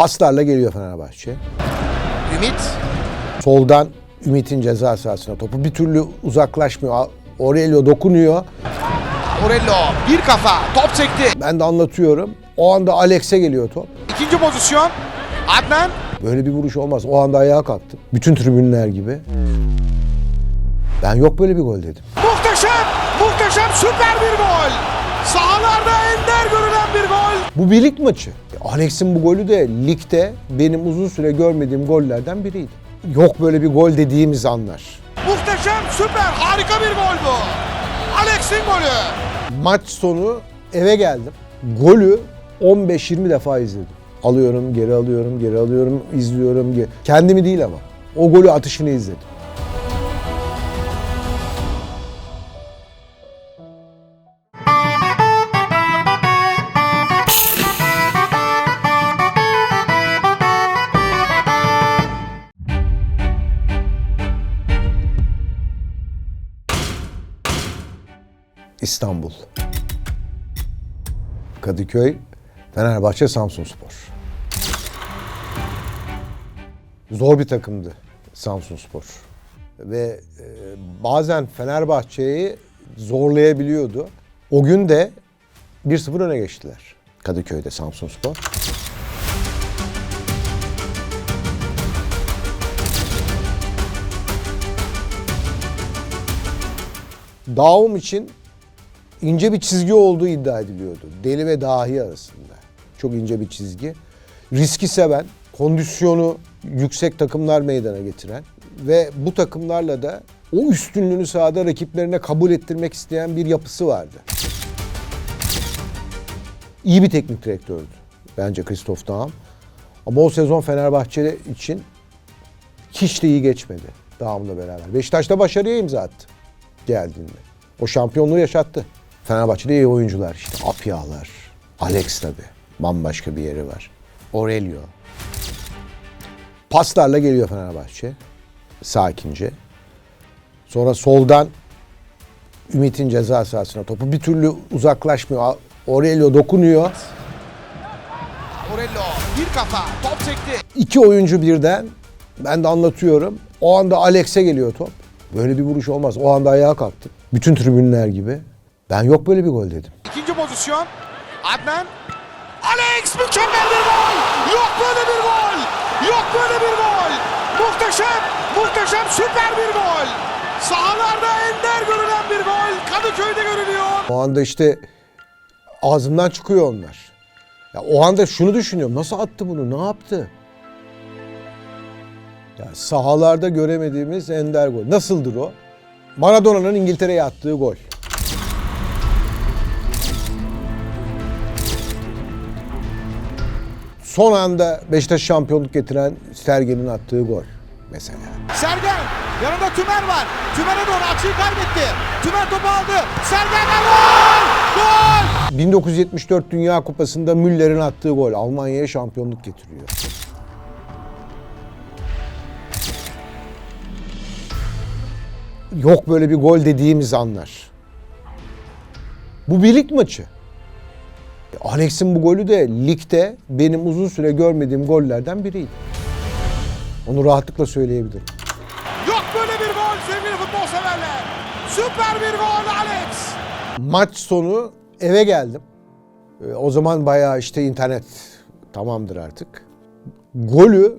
Paslarla geliyor Fenerbahçe. Ümit. Soldan Ümit'in ceza sahasına topu bir türlü uzaklaşmıyor. Aurelio dokunuyor. Morello bir kafa top sekti. Ben de anlatıyorum. O anda Alex'e geliyor top. İkinci pozisyon. Adnan. Böyle bir vuruş olmaz. O anda ayağa kalktım. Bütün tribünler gibi. Ben yok böyle bir gol dedim. Muhteşem, muhteşem süper bir gol. Sahalarda ender gol. Bu bir lig maçı. Alex'in bu golü de ligde benim uzun süre görmediğim gollerden biriydi. Yok böyle bir gol dediğimiz anlar. Muhteşem, süper, harika bir gol bu. Alex'in golü. Maç sonu eve geldim. Golü 15-20 defa izledim. Alıyorum, geri alıyorum, geri alıyorum, izliyorum. Kendimi değil ama. O golü atışını izledim. İstanbul. Kadıköy, Fenerbahçe, Samsunspor. Zor bir takımdı Samsunspor. Ve e, bazen Fenerbahçe'yi zorlayabiliyordu. O gün de 1-0 öne geçtiler. Kadıköy'de Samsunspor. Dağım için ince bir çizgi olduğu iddia ediliyordu. Deli ve dahi arasında. Çok ince bir çizgi. Riski seven, kondisyonu yüksek takımlar meydana getiren ve bu takımlarla da o üstünlüğünü sahada rakiplerine kabul ettirmek isteyen bir yapısı vardı. İyi bir teknik direktördü bence Christoph Daum. Ama o sezon Fenerbahçe için hiç de iyi geçmedi Daum'la beraber. Beşiktaş'ta başarıya imza attı geldiğinde. O şampiyonluğu yaşattı. Fenerbahçe'de iyi oyuncular işte. Apyalar, Alex tabi. Bambaşka bir yeri var. Aurelio. Paslarla geliyor Fenerbahçe. Sakince. Sonra soldan Ümit'in ceza sahasına topu bir türlü uzaklaşmıyor. Aurelio dokunuyor. Morello bir kafa top sekti. İki oyuncu birden. Ben de anlatıyorum. O anda Alex'e geliyor top. Böyle bir vuruş olmaz. O anda ayağa kalktım. Bütün tribünler gibi. Ben yok böyle bir gol dedim. İkinci pozisyon. Adnan. Alex mükemmel bir gol. Yok böyle bir gol. Yok böyle bir gol. Muhteşem, muhteşem süper bir gol. Sahalarda ender görülen bir gol. Kadıköy'de görülüyor. O anda işte ağzımdan çıkıyor onlar. Ya o anda şunu düşünüyorum. Nasıl attı bunu? Ne yaptı? Ya sahalarda göremediğimiz ender gol. Nasıldır o? Maradona'nın İngiltere'ye attığı gol. Son anda Beşiktaş şampiyonluk getiren Sergen'in attığı gol mesela. Sergen. Yanında Tümer var. Tümer'e doğru açıyı kaybetti. Tümer topu aldı. Sergen gol! Gol! 1974 Dünya Kupası'nda Müller'in attığı gol Almanya'ya şampiyonluk getiriyor. Yok böyle bir gol dediğimiz anlar. Bu bir lig maçı. Alex'in bu golü de ligde benim uzun süre görmediğim gollerden biriydi. Onu rahatlıkla söyleyebilirim. Yok böyle bir gol sevgili futbol severler. Süper bir gol Alex. Maç sonu eve geldim. Ee, O zaman bayağı işte internet tamamdır artık. Golü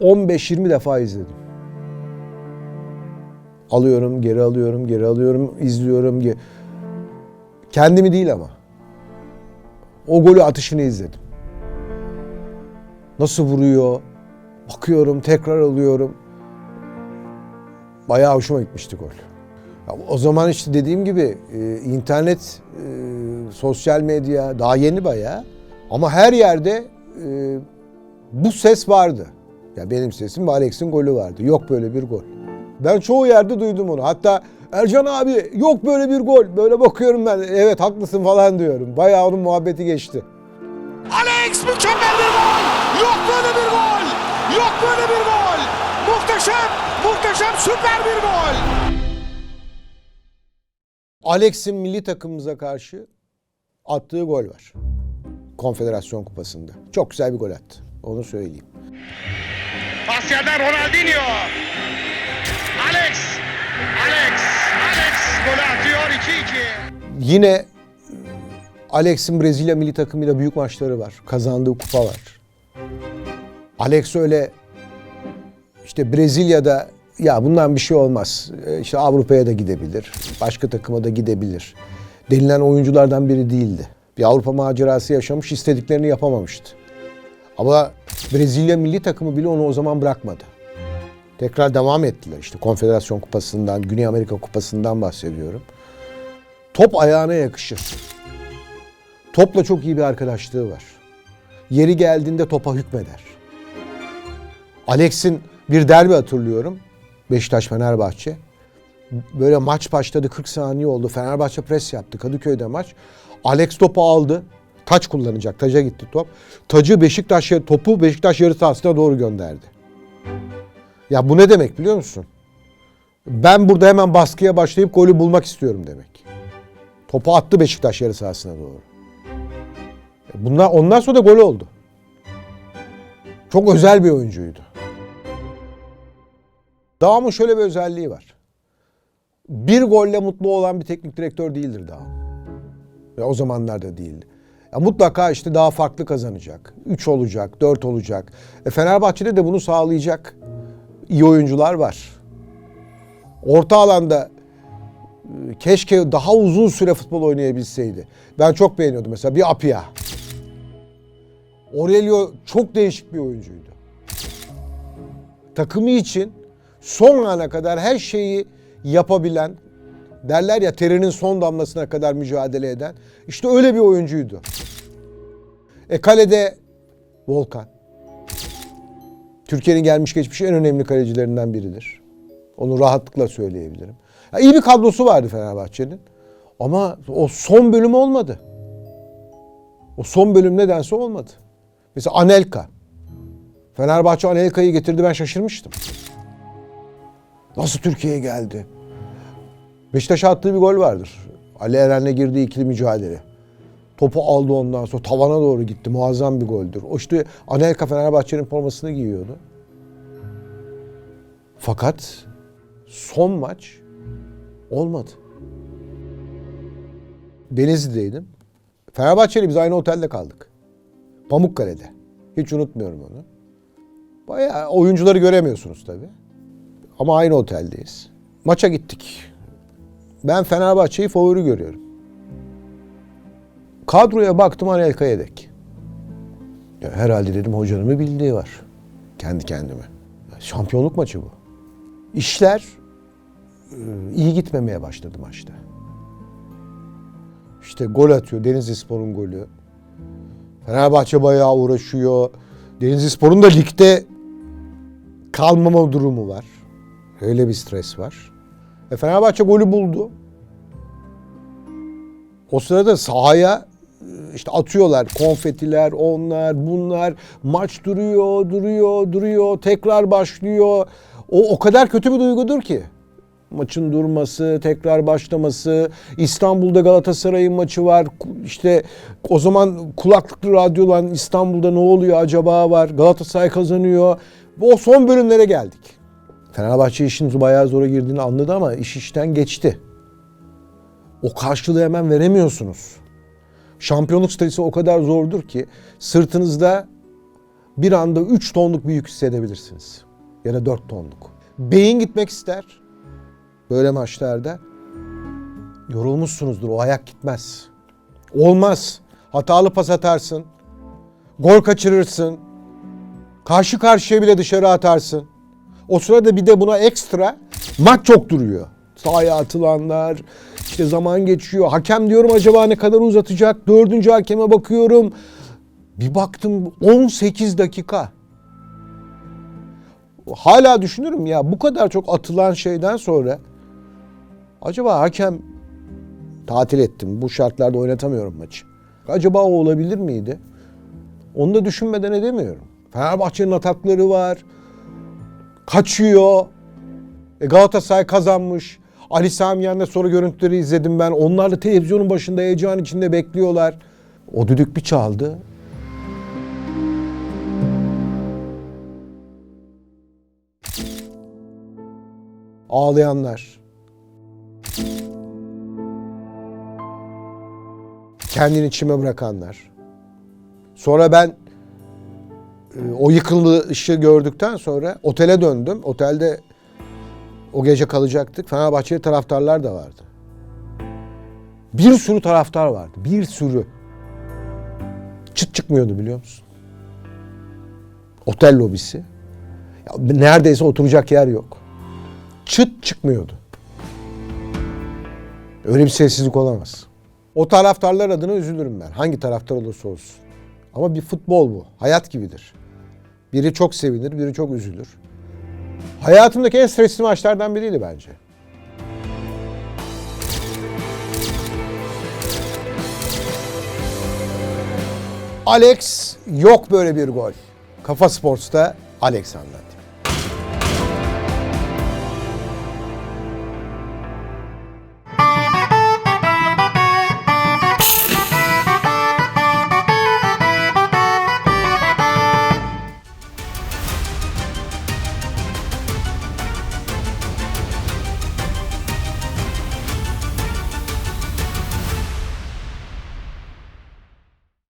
15-20 defa izledim. Alıyorum, geri alıyorum, geri alıyorum, izliyorum. Kendimi değil ama. O golü atışını izledim. Nasıl vuruyor? Bakıyorum, tekrar alıyorum. Bayağı hoşuma gitmişti gol. O zaman işte dediğim gibi e, internet, e, sosyal medya daha yeni bayağı. Ama her yerde e, bu ses vardı. Ya benim sesim ve Alex'in golü vardı. Yok böyle bir gol. Ben çoğu yerde duydum onu. Hatta Ercan abi yok böyle bir gol. Böyle bakıyorum ben. Evet haklısın falan diyorum. Bayağı onun muhabbeti geçti. Alex mükemmel bir gol. Yok böyle bir gol. Yok böyle bir gol. Muhteşem, muhteşem süper bir gol. Alex'in milli takımımıza karşı attığı gol var. Konfederasyon Kupası'nda. Çok güzel bir gol attı. Onu söyleyeyim. Pas yerden Ronaldinho. Alex. Alex. Golü atıyor 2-2. Yine e, Alex'in Brezilya milli takımıyla büyük maçları var. Kazandığı kupa var. Alex öyle işte Brezilya'da ya bundan bir şey olmaz. E, İşte Avrupa'ya da gidebilir. Başka takıma da gidebilir. Denilen oyunculardan biri değildi. Bir Avrupa macerası yaşamış, istediklerini yapamamıştı. Ama Brezilya milli takımı bile onu o zaman bırakmadı. Tekrar devam ettiler. İşte Konfederasyon Kupası'ndan, Güney Amerika Kupası'ndan bahsediyorum. Top ayağına yakışır. Topla çok iyi bir arkadaşlığı var. Yeri geldiğinde topa hükmeder. Alex'in bir derbi hatırlıyorum. Beşiktaş Fenerbahçe. Böyle maç başladı 40 saniye oldu. Fenerbahçe pres yaptı Kadıköy'de maç. Alex topu aldı. Taç kullanacak. Taca gitti top. Tacı Beşiktaş topu Beşiktaş yarı sahasına doğru gönderdi. Ya bu ne demek biliyor musun? Ben burada hemen baskıya başlayıp golü bulmak istiyorum demek. Topu attı Beşiktaş yarı sahasına doğru. E Bunlar ondan sonra da gol oldu. Çok özel bir oyuncuydu. Dağım'ın şöyle bir özelliği var. Bir golle mutlu olan bir teknik direktör değildir Dağım. Ya o zamanlarda değildi. Ya mutlaka işte daha farklı kazanacak. 3 olacak, 4 olacak. E Fenerbahçe'de de bunu sağlayacak iyi oyuncular var. Orta alanda e, keşke daha uzun süre futbol oynayabilseydi. Ben çok beğeniyordum mesela bir Apia. Aurelio çok değişik bir oyuncuydu. Takımı için son ana kadar her şeyi yapabilen, derler ya terinin son damlasına kadar mücadele eden, işte öyle bir oyuncuydu. E kalede Volkan. Türkiye'nin gelmiş geçmiş en önemli kalecilerinden biridir. Onu rahatlıkla söyleyebilirim. Ya iyi bir kadrosu vardı Fenerbahçe'nin. Ama o son bölüm olmadı. O son bölüm nedense olmadı. Mesela Anelka. Fenerbahçe Anelka'yı getirdi ben şaşırmıştım. Nasıl Türkiye'ye geldi? Beşiktaş'a attığı bir gol vardır. Ali Eren'le girdiği ikili mücadele. Topu aldı ondan sonra tavana doğru gitti. Muazzam bir goldür. O işte Anelka Fenerbahçe'nin formasını giyiyordu. Fakat son maç olmadı. Denizli'deydim. Fenerbahçe'yle biz aynı otelde kaldık. Pamukkale'de. Hiç unutmuyorum onu. Bayağı oyuncuları göremiyorsunuz tabii. Ama aynı oteldeyiz. Maça gittik. Ben Fenerbahçe'yi favori görüyorum. Kadroya baktım Anelka yedek. Ya herhalde dedim hocanın bir bildiği var. Kendi kendime. Ya Şampiyonluk maçı bu. İşler e, iyi gitmemeye başladı maçta. İşte gol atıyor Denizlispor'un golü. Fenerbahçe bayağı uğraşıyor. Denizlispor'un da ligde kalmama durumu var. Öyle bir stres var. E Fenerbahçe golü buldu. O sırada sahaya işte atıyorlar konfetiler, onlar, bunlar. Maç duruyor, duruyor, duruyor. Tekrar başlıyor. O o kadar kötü bir duygudur ki. Maçın durması, tekrar başlaması. İstanbul'da Galatasaray'ın maçı var. İşte o zaman kulaklıklı radyolan İstanbul'da ne oluyor acaba var. Galatasaray kazanıyor. O son bölümlere geldik. Fenerbahçe işin bayağı zora girdiğini anladı ama iş işten geçti. O karşılığı hemen veremiyorsunuz. Şampiyonluk stresi o kadar zordur ki sırtınızda bir anda 3 tonluk bir yük hissedebilirsiniz. Ya da 4 tonluk. Beyin gitmek ister böyle maçlarda. Yorulmuşsunuzdur o ayak gitmez. Olmaz. Hatalı pas atarsın. Gol kaçırırsın. Karşı karşıya bile dışarı atarsın. O sırada bir de buna ekstra maç çok duruyor. Sahaya atılanlar, işte zaman geçiyor. Hakem diyorum acaba ne kadar uzatacak? Dördüncü hakeme bakıyorum. Bir baktım 18 dakika. Hala düşünürüm ya bu kadar çok atılan şeyden sonra acaba hakem tatil ettim. Bu şartlarda oynatamıyorum maçı. Acaba o olabilir miydi? Onu da düşünmeden edemiyorum. Fenerbahçe'nin atakları var. Kaçıyor. E Galatasaray kazanmış. Ali Sami Yen'le sonra görüntüleri izledim ben. Onlar da televizyonun başında heyecan içinde bekliyorlar. O düdük bir çaldı. Ağlayanlar. Kendini içime bırakanlar. Sonra ben e, o yıkılışı gördükten sonra otele döndüm. Otelde o gece kalacaktık. Fenerbahçeli taraftarlar da vardı. Bir sürü taraftar vardı. Bir sürü. Çıt çıkmıyordu biliyor musun? Otel lobisi. Ya neredeyse oturacak yer yok. Çıt çıkmıyordu. Öyle bir sessizlik olamaz. O taraftarlar adına üzülürüm ben. Hangi taraftar olursa olsun. Ama bir futbol bu. Hayat gibidir. Biri çok sevinir, biri çok üzülür. Hayatımdaki en stresli maçlardan biriydi bence. Alex yok böyle bir gol. Kafa Sports'ta Alex anlattı.